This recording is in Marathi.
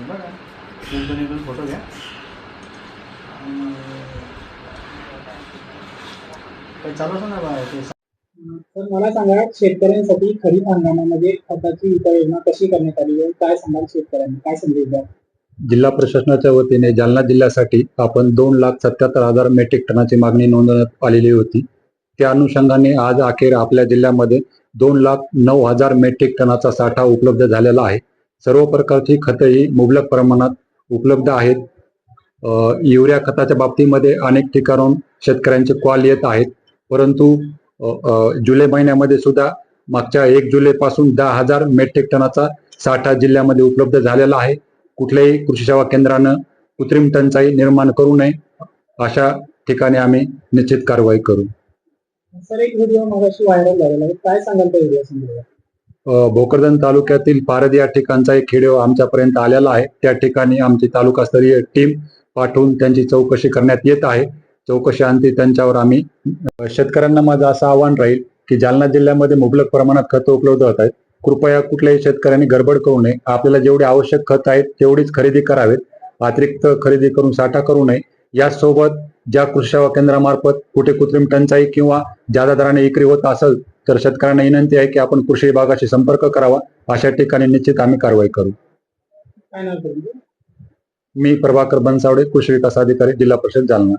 बघा दोन दोन फोटो घ्या काही चालू असं ना बा ते तर मला सांगा शेतकऱ्यांसाठी खरीप हंगामामध्ये खताची उपाययोजना कशी करण्यात आली आहे? काय सांगाल शेतकऱ्यांना? काय संदेश जिल्हा प्रशासनाच्या वतीने जालना जिल्ह्यासाठी आपण दोन लाख सत्याहत्तर हजार मेट्रिक टनाची मागणी नोंदवण्यात आलेली होती. त्या अनुषंगाने आज अखेर आपल्या जिल्ह्यामध्ये दोन लाख नऊ हजार मेट्रिक टनाचा साठा उपलब्ध झालेला आहे. सर्व प्रकारची खतं ही मुबलक प्रमाणात उपलब्ध आहेत. युरिया खताच्या बाबतीमध्ये अनेक ठिकाणून शेतकऱ्यांचे कॉल येत आहेत. परंतु जुलै महिन्यामध्ये सुद्धा मागच्या एक जुलै पासून दहा हजार मेट्रिक टनाचा साठा जिल्ह्यामध्ये उपलब्ध झालेला आहे. कुठल्याही कृषी सेवा केंद्रानं कृत्रिम टंचाई निर्माण करू नये. अशा ठिकाणी आम्ही निश्चित कारवाई करू. सर एक व्हिडिओ मगाशी व्हायरल झालेला आहे. काय सांगाल त्या व्हिडिओ संदर्भात? अ, भोकरदन तालुक्यातील पारद या ठिकाणचा एक व्हिडिओ आमच्यापर्यंत आलेला आहे. त्या ठिकाणी आमची तालुकास्तरीय टीम पाठवून त्यांची चौकशी करण्यात येत आहे. चौकशी अंती त्यांच्यावर आम्ही शेतकऱ्यांना माझं असं आव्हान राहील की जालना जिल्ह्यामध्ये मुबलक प्रमाणात खतं उपलब्ध होत आहेत. कृपया कुठल्याही शेतकऱ्यांनी गडबड करू नये. आपल्याला जेवढे आवश्यक खत आहेत तेवढीच खरेदी करावेत. अतिरिक्त खरेदी करून साठा करू नये. यासोबत ज्या कृषी सेवा केंद्रामार्फत कुठे कृत्रिम टंचाई किंवा जादा दराने विक्री होत असेल तर शेतकऱ्यांना विनंती आहे की आपण कृषी विभागाशी संपर्क करावा. अशा ठिकाणी निश्चित आम्ही कारवाई करू. मी प्रभाकर बनसावडे कृषी विकास अधिकारी जिल्हा परिषद जालना.